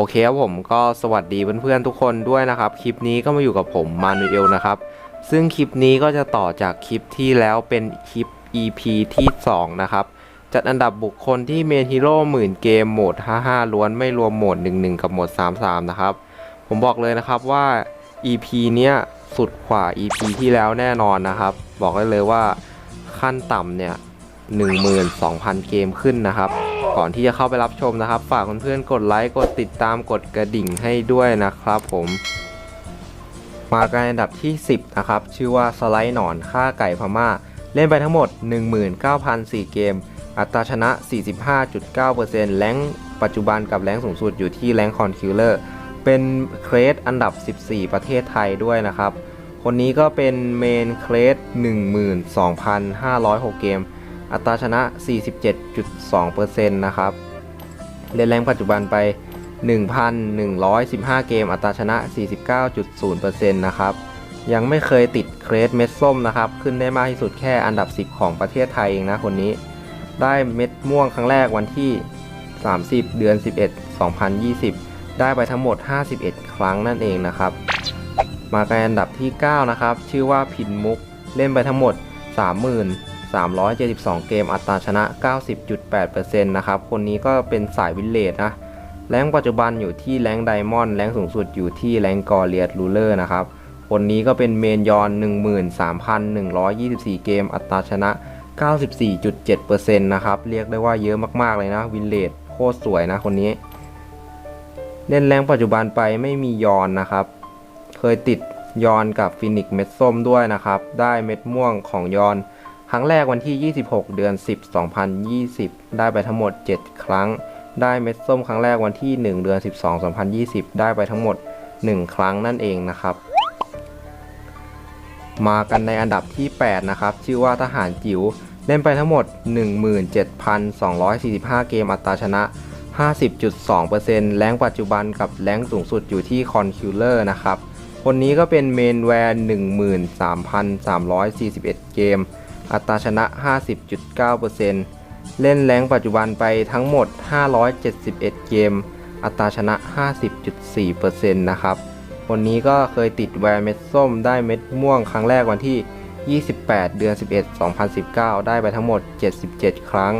โอเคครับผมก็สวัสดีเพื่อนๆทุกคนด้วยนะครับ คลิปนี้ก็มาอยู่กับผมมานูเอลนะครับ ซึ่งคลิปนี้ก็จะต่อจากคลิปที่แล้วเป็นคลิป EP ที่ 2 นะครับ จัดอันดับบุคคลที่เมนฮีโร่หมื่นเกมโหมด 55 ล้วนไม่รวมโหมด 11 กับโหมด 33 นะครับ ผมบอกเลยนะครับว่า EP เนี้ยสุดกว่า EP ที่แล้วแน่นอนนะครับ บอกได้เลยว่าขั้นต่ำเนี่ย12,000 เกมขึ้นนะครับ ก่อนที่จะเข้าไปรับชมนะครับ ฝากเพื่อนๆกดไลค์กดติดตามกดกระดิ่งให้ด้วยนะครับผมมากันอันดับที่ 10 นะครับ ชื่อว่าสไลด์หนอนฆ่าไก่พม่า เล่นไปทั้งหมด 19,004 เกม อัตราชนะ 45.9%แรงค์ปัจจุบันกับแรงสูงสุดอยู่ที่แรงค์คอนคิวเลอร์เป็นเครสอันดับ 14 ประเทศไทยด้วยนะครับ คนนี้ก็เป็นเมนเครส12,506 เกม อัตราชนะ 47.2%นะครับเล่นแรงปัจจุบันไป 1,115 เกม อัตราชนะ 49.0%นะครับ ยังไม่เคยติดเครสเม็ดส้มนะครับ ขึ้นได้มากที่สุดแค่อันดับ 10 ของประเทศไทยเองนะคนนี้ ได้เม็ดม่วงครั้งแรกวันที่ 30 เดือน 11 2020 ได้ไปทั้งหมด 51 ครั้งนั่นเองนะครับ มากันอันดับที่ 9 นะครับ ชื่อว่าพินมุก เล่นไปทั้งหมด 30,000 372 เกมอัตราชนะ 90.8%นะครับ คนนี้ก็เป็นสายวินเลดนะ แรงปัจจุบันอยู่ที่แรงไดมอนด์แรงสูงสุดอยู่ที่แรงกอเลียดรูเลอร์นะครับ คนนี้ก็เป็นเมนยอน 13,124 เกมอัตราชนะ 94.7%นะครับ เรียกได้ว่าเยอะมากๆเลยนะ วินเลดโคตรสวยนะคนนี้ เล่นแรงปัจจุบันไปไม่มียอนนะครับ เคยติดยอนกับฟินิกเม็ดส้มด้วยนะครับ ได้เม็ดม่วงของยอน ครั้งแรกวันที่ 26 เดือน 10 2020 ได้ไปทั้งหมด 7 ครั้ง ได้เม็ดส้มครั้งแรกวันที่ 1 เดือน 12 2020 ได้ไปทั้งหมด 1 ครั้งนั่นเองนะครับ มากันในอันดับที่ 8 นะครับ ชื่อว่าทหารจิ๋ว เล่นไปทั้งหมด 17,245 เกมอัตราชนะ 50.2%แรงปัจจุบันกับแรงสูงสุดอยู่ที่คอนคิวเลอร์นะครับ คนนี้ก็เป็นเมนแวร์ 13,341 เกม อัตราชนะ 50.9%เล่นแรงปัจจุบันไปทั้งหมด 571 เกม อัตราชนะ 50.4%นะครับคนนี้ก็เคยติดแวร์เม็ดส้มได้เม็ดม่วงครั้งแรกวันที่ 28 เดือน 11 2019 ได้ไปทั้งหมด 77 ครั้ง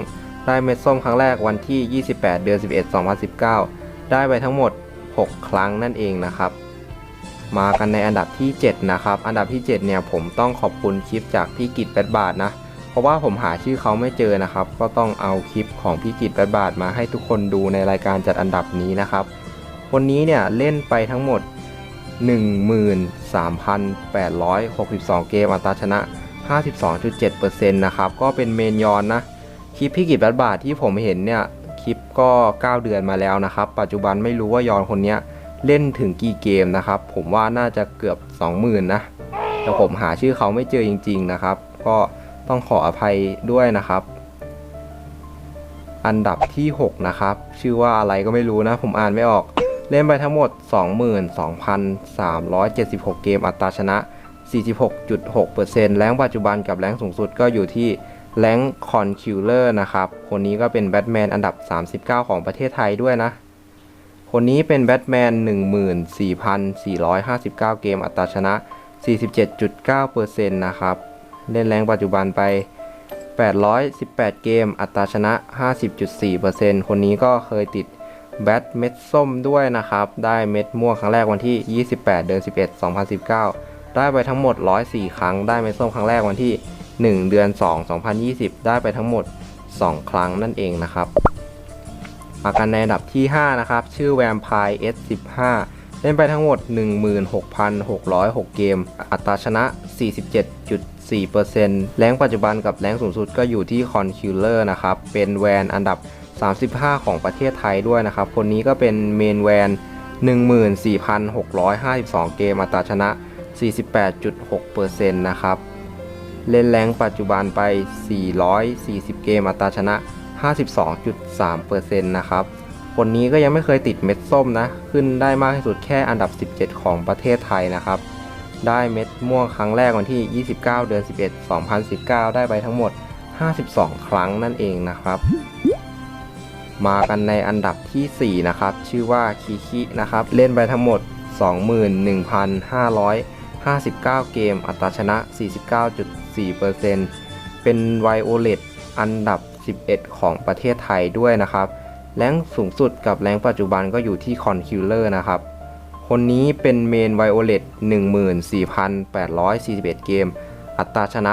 ได้เม็ดส้มครั้งแรกวันที่ 28 เดือน 11 2019 ได้ไปทั้งหมด 6 ครั้งนั่นเองนะครับ มากันในอันดับที่ 7 นะครับ อันดับที่ 7 เนี่ยผมต้องขอบคุณคลิปจากพี่กิตแปดบาทนะ เพราะว่าผมหาชื่อเขาไม่เจอนะครับ ก็ต้องเอาคลิปของพี่กิตแปดบาทมาให้ทุกคนดูในรายการจัดอันดับนี้นะครับคนนี้เนี่ยเล่นไปทั้งหมด 13,862 เกมอัตราชนะ 52.7%นะครับ ก็เป็นเมนยอนนะ คลิปพี่กิตแปดบาทที่ผมเห็นเนี่ย คลิปก็ 9 เดือนมาแล้วนะครับ ปัจจุบันไม่รู้ว่ายอนคนเนี้ย เล่นถึงกี่เกมนะครับ ผมว่าน่าจะเกือบ 20,000 นะแต่ผมหาชื่อเขาไม่เจอจริง ๆนะครับ ก็ต้องขออภัยด้วยนะครับ อันดับที่ 6 นะครับ ชื่อว่าอะไรก็ไม่รู้นะ ผมอ่านไม่ออก เล่นไปทั้งหมด 22,376 เกมอัตราชนะ 46.6%แรงปัจจุบันกับแรงสูงสุดก็อยู่ที่แรงคอนคิวเลอร์นะครับ คนนี้ก็เป็นแบทแมนอันดับ 39 ของประเทศไทยด้วยนะ คนนี้เป็นแบทแมน 14,459 เกมอัตราชนะ 47.9%นะครับ เล่นแรงปัจจุบันไป 818 เกมอัตราชนะ 50.4%คนนี้ก็เคยติดแบทเม็ดส้มด้วยนะครับ ได้เม็ดม่วงครั้งแรกวันที่ 28 เดือน 11 2019 ได้ไปทั้งหมด 104 ครั้ง ได้เม็ดส้มครั้งแรกวันที่ 1 เดือน 2 2020 ได้ไปทั้งหมด 2 ครั้งนั่นเองนะครับ มากันในอันดับที่ 5 นะครับ ชื่อแวมไพร์ S15 เล่นไปทั้งหมด 16,606 เกม อัตราชนะ 47.4%แรงปัจจุบันกับแรงสูงสุดก็อยู่ที่คอนคิวเลอร์นะครับ เป็นแวนอันดับ 35 ของประเทศไทยด้วยนะครับ คนนี้ก็เป็นเมนแวน 14,652 เกม อัตราชนะ 48.6%นะครับ เล่นแรงปัจจุบันไป 440 เกม อัตราชนะ 52.3%นะครับ คนนี้ก็ยังไม่เคยติดเม็ดส้มนะ ขึ้นได้มากที่สุดแค่อันดับ 17 ของประเทศไทยนะครับ ได้เม็ดม่วงครั้งแรกวันที่ 29 เดือน 11 2019 ได้ไปทั้งหมด 52 ครั้งนั่นเองนะครับ มากันในอันดับทีสี่4 นะครับ ชื่อว่าคิคินะครับ เล่นไปทั้งหมด 21,559 เกม อัตราชนะ 49.4%เป็นไวโอเลตอันดับ 11 ของประเทศไทยด้วยนะครับ แรงสูงสุดกับแรงปัจจุบันก็อยู่ที่คอนคิวเลอร์นะครับ คนนี้เป็นเมนไวโอเลต14,841 เกม อัตราชนะ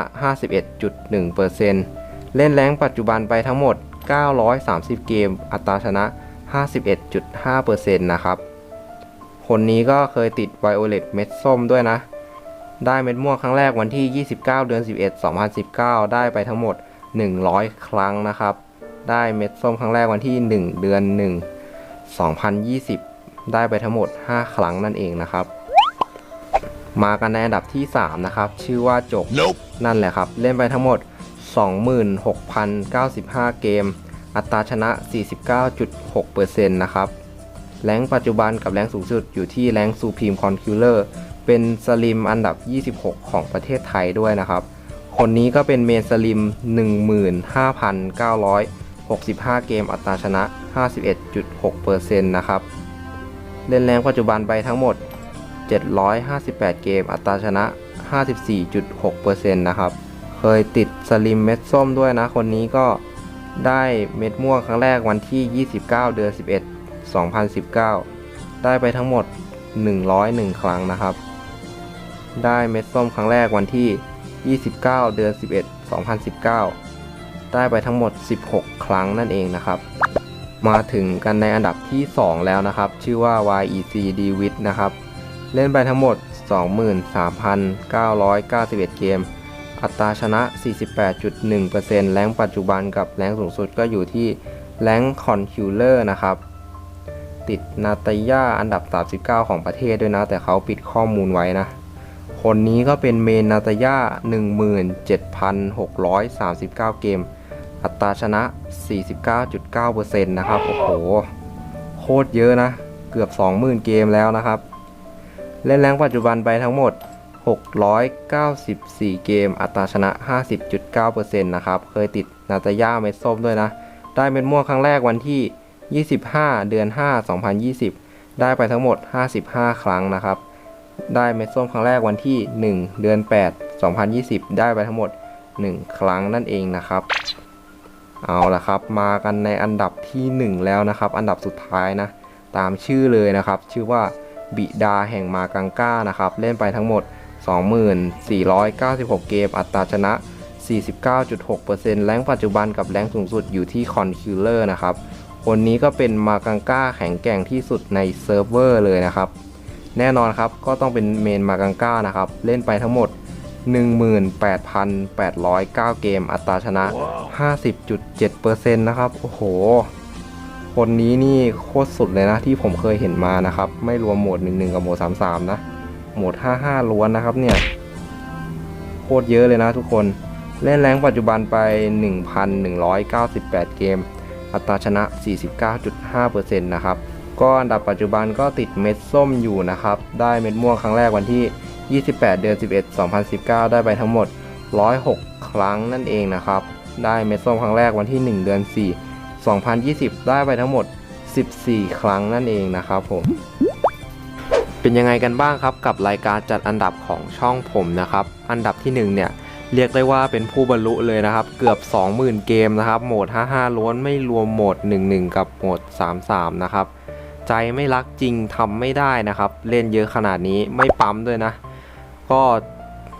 51.1%เล่นแรงปัจจุบันไปทั้งหมด 930 เกม อัตราชนะ 51.5%นะครับ คนนี้ก็เคยติดไวโอเลตเม็ดส้มด้วยนะได้เม็ดม่วงครั้งแรกวันที่ 29 เดือน 11 2019 ได้ไปทั้งหมด 100 ครั้งนะครับ ได้เม็ดส้มครั้งแรกวันที่ 1 เดือน 1 2020 ได้ไปทั้งหมด 5 ครั้งนั่นเองนะครับ มากันในอันดับที่ 3 นะครับ ชื่อว่าจก Nope. นั่นแหละครับ เล่นไปทั้งหมด 26,095 เกม อัตราชนะ 49.6%นะครับ แรงปัจจุบันกับแรงสูงสุดอยู่ที่แรงซูพ e มคอนคิลเลอร์เป็นสลิมอันดับ 26 ของประเทศไทยด้วยนะครับ คนนี้ก็เป็นเมนสลิม 15,965 เกมอัตราชนะ 51.6%นะครับ เล่นแรงปัจจุบันไปทั้งหมด 758 เกมอัตราชนะ 54.6%นะครับ เคยติดสลิมเม็ดส้มด้วยนะ คนนี้ก็ได้เม็ดม่วงครั้งแรกวันที่ 29 เดือน 11 2019 ได้ไปทั้งหมด 101 ครั้งนะครับ ได้เม็ดส้มครั้งแรกวันที่ 29 เดือน 11 2019 ได้ไปทั้งหมด 16 ครั้งนั่นเองนะครับ มาถึงกันในอันดับที่ 2 แล้วนะครับ ชื่อว่า YEC d w i t นะครับ เล่นไปทั้งหมด 23,991 เกม อัตราชนะ 48.1%แรงปัจจุบันกับแรงสูงสุดก็อยู่ที่แรงคอนคิวเลอร์นะครับติดนาตาย่าอันดับ 39 ของประเทศด้วยนะ แต่เขาปิดข้อมูลไว้นะ คนนี้ก็เป็นเมนนาตาย่า17,639 เกม อัตราชนะ 49.9%นะครับ โอ้โห โคตรเยอะนะ เกือบ 20,000 เกมแล้วนะครับ เล่นแรงปัจจุบันไปทั้งหมด 694 เกม อัตราชนะ 50.9%นะครับ เคยติดนาตายาเม็ดส้มด้วยนะ ได้เม็ดม่วงครั้งแรกวันที่ 25 เดือน 5 2020 ได้ไปทั้งหมด 55 ครั้งนะครับ ได้เม็ดส้มครั้งแรกวันที่ 1 เดือน 8 2020 ได้ไปทั้งหมด 1 ครั้งนั่นเองนะครับ เอาละครับ มากันในอันดับที่ 1 แล้วนะครับ อันดับสุดท้ายนะ ตามชื่อเลยนะครับ ชื่อว่าบิดาแห่งมากังก้านะครับ เล่นไปทั้งหมด 2496 เกม อัตราชนะ 49.6%แรงปัจจุบันกับแรงสูงสุดอยู่ที่คอนคิลเลอร์นะครับคนนี้ก็เป็นมากังก้าแข็งแกร่งที่สุดในเซิร์ฟเวอร์เลยนะครับ แน่นอนครับ ก็ต้องเป็นเมนมากังก้านะครับ เล่นไปทั้งหมด 18,809 เกมอัตราชนะ 50.7%นะครับ โอ้โห คนนี้นี่โคตรสุดเลยนะที่ผมเคยเห็นมานะครับ ไม่รวมโหมด 11 กับโหมด 33 นะ โหมด 55 ล้วนนะครับเนี่ย โคตรเยอะเลยนะทุกคน เล่นแรงปัจจุบันไป 1,198 เกม อัตราชนะ 49.5%นะครับ ก็อันดับปัจจุบันก็ติดเม็ดส้มอยู่นะครับ ได้เม็ดม่วงครั้งแรกวันที่ 28 เดือน 11 2019 ได้ไปทั้งหมด 106 ครั้งนั่นเองนะครับ ได้เม็ดส้มครั้งแรกวันที่ 1 เดือน 4 2020 ได้ไปทั้งหมด 14 ครั้งนั่นเองนะครับผม เป็นยังไงกันบ้างครับกับรายการจัดอันดับของช่องผมนะครับ อันดับที่ 1 เนี่ยเรียกได้ว่าเป็นผู้บรรลุเลยนะครับ เกือบ 20,000 เกมนะครับ โหมด 55 ล้วนไม่รวมโหมด 11 กับโหมด 33 นะครับ ใจไม่รักจริงทำไม่ได้นะครับ เล่นเยอะขนาดนี้ไม่ปั๊มด้วยนะ ก็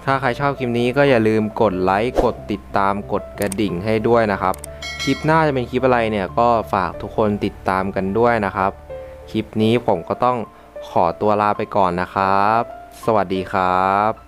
ถ้าใครชอบคลิปนี้ก็อย่าลืมกดไลค์กดติดตามกดกระดิ่งให้ด้วยนะครับ คลิปหน้าจะเป็นคลิปอะไรเนี่ยก็ฝากทุกคนติดตามกันด้วยนะครับ คลิปนี้ผมก็ต้องขอตัวลาไปก่อนนะครับ สวัสดีครับ